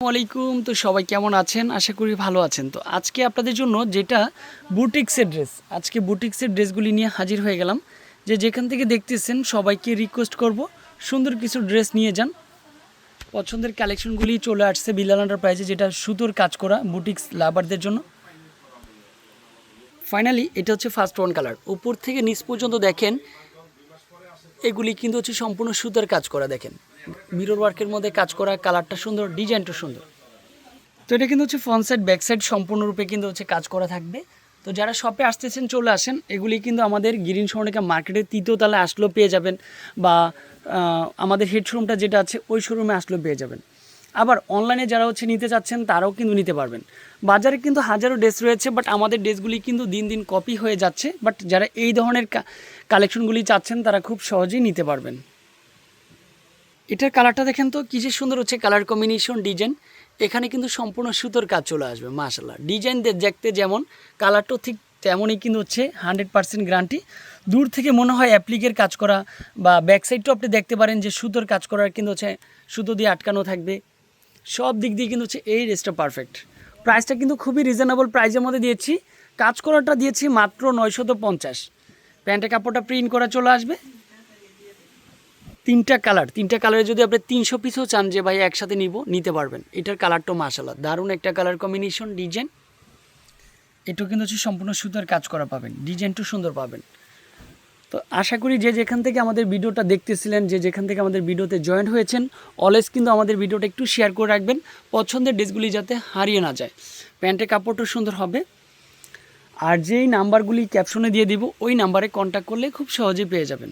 আলাইকুম তো সবাই কেমন আছেন? আশা করি ভালো আছেন। তো আজকে আপনাদের জন্য যেটা বুটিক্সের ড্রেস, আজকে বুটিক্সের ড্রেসগুলি নিয়ে হাজির হয়ে গেলাম। যে যেখান থেকে দেখতেছেন, সবাইকে রিকোয়েস্ট করব, সুন্দর কিছু ড্রেস নিয়ে যান। পছন্দের কালেকশনগুলি চলে আসছে বিলাল প্রাইজে যেটা সুতোর কাজ করা বুটিক্স লাভারদের জন্য। ফাইনালি এটা হচ্ছে ফার্স্ট ওয়ান কালার উপর থেকে নিচ পর্যন্ত দেখেন এগুলি কিন্তু হচ্ছে সম্পূর্ণ সুতার কাজ করা, দেখেন। মিরর ওয়ার্কের মধ্যে কাজ করা কালারটা সুন্দর ডিজাইনটা সুন্দর। তো এটা কিন্তু হচ্ছে ফ্রন্ট সাইড ব্যাক সাইড সম্পূর্ণরূপে কিন্তু হচ্ছে কাজ করা থাকবে। তো যারা শপে আসতেছেন, চলে আসেন, এগুলি কিন্তু আমাদের গ্রিন সোনিকা মার্কেটের তৃতীয় তলায় আসলেও পেয়ে যাবেন বা আমাদের হেড শোরুমটা যেটা আছে, ওই শোরুমে আসলেও পেয়ে যাবেন। আবার অনলাইনে যারা হচ্ছে নিতে চাচ্ছেন, তারাও কিন্তু নিতে পারবেন। বাজারে কিন্তু হাজারো ড্রেস রয়েছে বাট আমাদের ড্রেসগুলি কিন্তু দিন দিন কপি হয়ে যাচ্ছে বাট যারা এই ধরনের কালেকশনগুলি চাচ্ছেন, তারা খুব সহজেই নিতে পারবেন। এটার কালারটা দেখেন তো, কী যে সুন্দর হচ্ছে কালার কম্বিনেশন ডিজাইন এখানে কিন্তু সম্পূর্ণ সুতোর কাজ চলে আসবে মাশাল্লাহ ডিজাইন দেখতে যেমন কালারটাও ঠিক তেমনই কিন্তু হচ্ছে হান্ড্রেড পার্সেন্ট গ্যারান্টি দূর থেকে মনে হয় অ্যাপ্লিকের কাজ করা, বা ব্যাক সাইডটাও আপনি দেখতে পারেন যে সুতোর কাজ করার কিন্তু হচ্ছে সুতো দিয়ে আটকানো থাকবে। সব দিক দিয়ে কিন্তু হচ্ছে এই ড্রেসটা পারফেক্ট প্রাইসটা কিন্তু খুবই রিজনেবল প্রাইসের মধ্যে দিয়েছি। কাজ করাটা দিয়েছি মাত্র নয়শত পঞ্চাশ। প্যান্টের কাপড়টা প্রিন্ট করা চলে আসবে। তিনটা কালার তিনটা কালারে যদি আপনি তিনশো পিসও চান যে ভাই একসাথে নিব, নিতে পারবেন। এটার কালারটাও মাসাল্লাহ দারুণ একটা কালার কম্বিনেশন ডিজাইন এটাও কিন্তু হচ্ছে সম্পূর্ণ সুতার কাজ করা পাবেন। ডিজাইনটাও সুন্দর পাবেন। তো আশা করি যে যেখান থেকে আমাদের ভিডিওটা দেখতেছিলেন, যে যেখান থেকে আমাদের ভিডিওতে জয়েন্ট হয়েছেন অলওয়েজ কিন্তু আমাদের ভিডিওটা একটু শেয়ার করে রাখবেন, পছন্দের ড্রেসগুলি যাতে হারিয়ে না যায়। প্যান্টের কাপড়টা সুন্দর হবে। আর যেই নাম্বারগুলি ক্যাপশনে দিয়ে দিব, ওই নাম্বারে কন্ট্যাক্ট করলে খুব সহজেই পেয়ে যাবেন।